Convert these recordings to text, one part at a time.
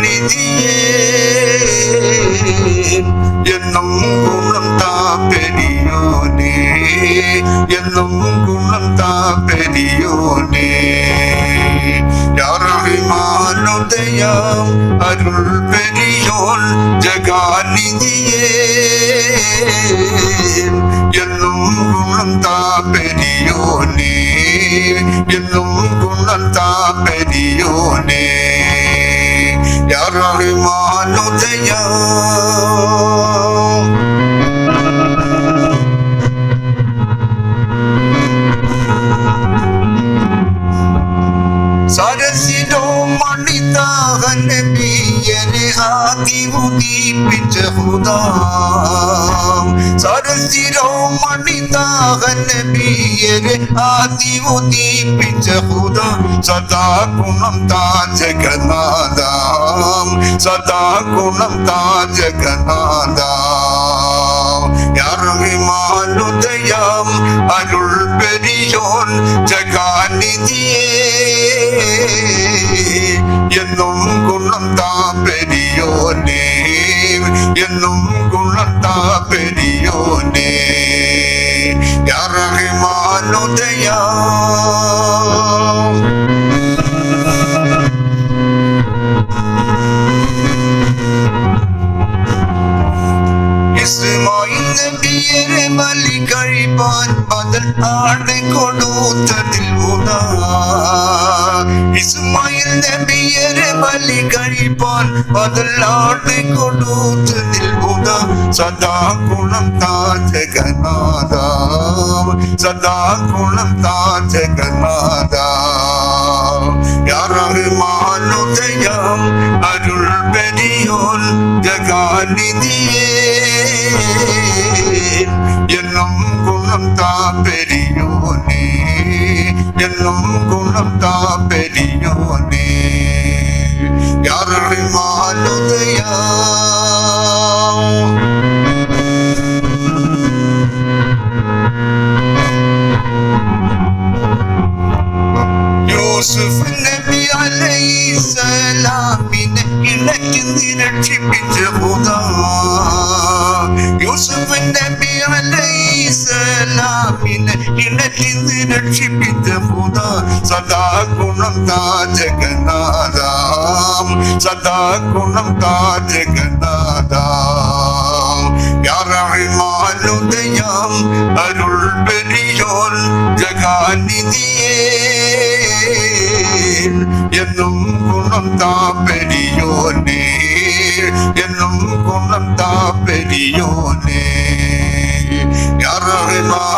நிதியே என்னும் குணம் தா பெரியோனே. என்னும் குணம் தா பெரியோனே. யாரகிமானுதயம் அருள் பெரியோன் ஜகாநிதியே. என்னும் குணம் தா பெரியோனே. என்னும் குணம் தா பெரிய Ferrari mano te സരസിലോ മണിതാഹനബിയനെ ആക്കി ഉദീപിച്ച ഹുദാ സരസിലോ മണിതാഹനബിയനെ ആക്കി ഉദീപിച്ച ഹുദാ സദാ ഗുണം താ ജഗന്നാദാ ಸದಾ ಗುಣಂ ತಾ ಜಗನಾದ யாருமானுதயம் அருள் பெரியோன் ஜகாநிதியே. என்னும் குணம் தா பெரியோனே என்னும் குணம் தா பெரியோனே. யாருமானுதயம் ஏறு மல்லி கழிப்பான். பகல் ஆடை கொடுத்ததில் உனா இஸ்மாயில் நபி ஏறு மல்லி கழிப்பான். பகல் ஆடை கொடுத்ததில் உனா சதா குணம் தான் ஜெகநாதா சதா குணம் தான் ஜெகநாதா யாரமானுதயம் அருள் பெரியோன் ஜகாநிதியே. குணம் தா பெரியோனே என்னும் குணம் தா பெரியோனே யாரழிமாலுதயா യൂസുഫ് നബി അലൈസലാമിനെ ഇണക്കി നിരക്ഷിപ്പിച്ച ഹുദാ കടലിൽ നിന്ന് രക്ഷിപ്പിച്ച പുത സദാ ഗുണം താ ജഗന്നാഥാം. സദാ ഗുണം താ ജഗന്നാഥാം. യാറഹിമാനുദയം അരുൾ പെരിയോൻ ജഗാനിധിയേ. എന്നും ഗുണം താ പെരിയോനേ. എന്നും ഗുണം താ പെരിയോനേ. യാറഹിമാ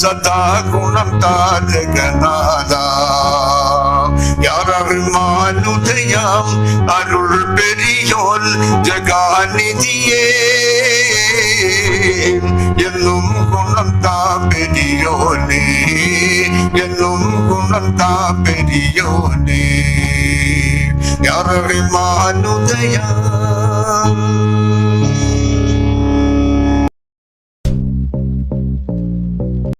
சதா குணம் தா ஜெகநாதா யாரருமானுதயம் அருள் பெரியோல் ஜகாநிதியே என்னும் குணம் தா பெரியோனே என்னும் குணம் தா பெரியோனே யாரருமானுதயம்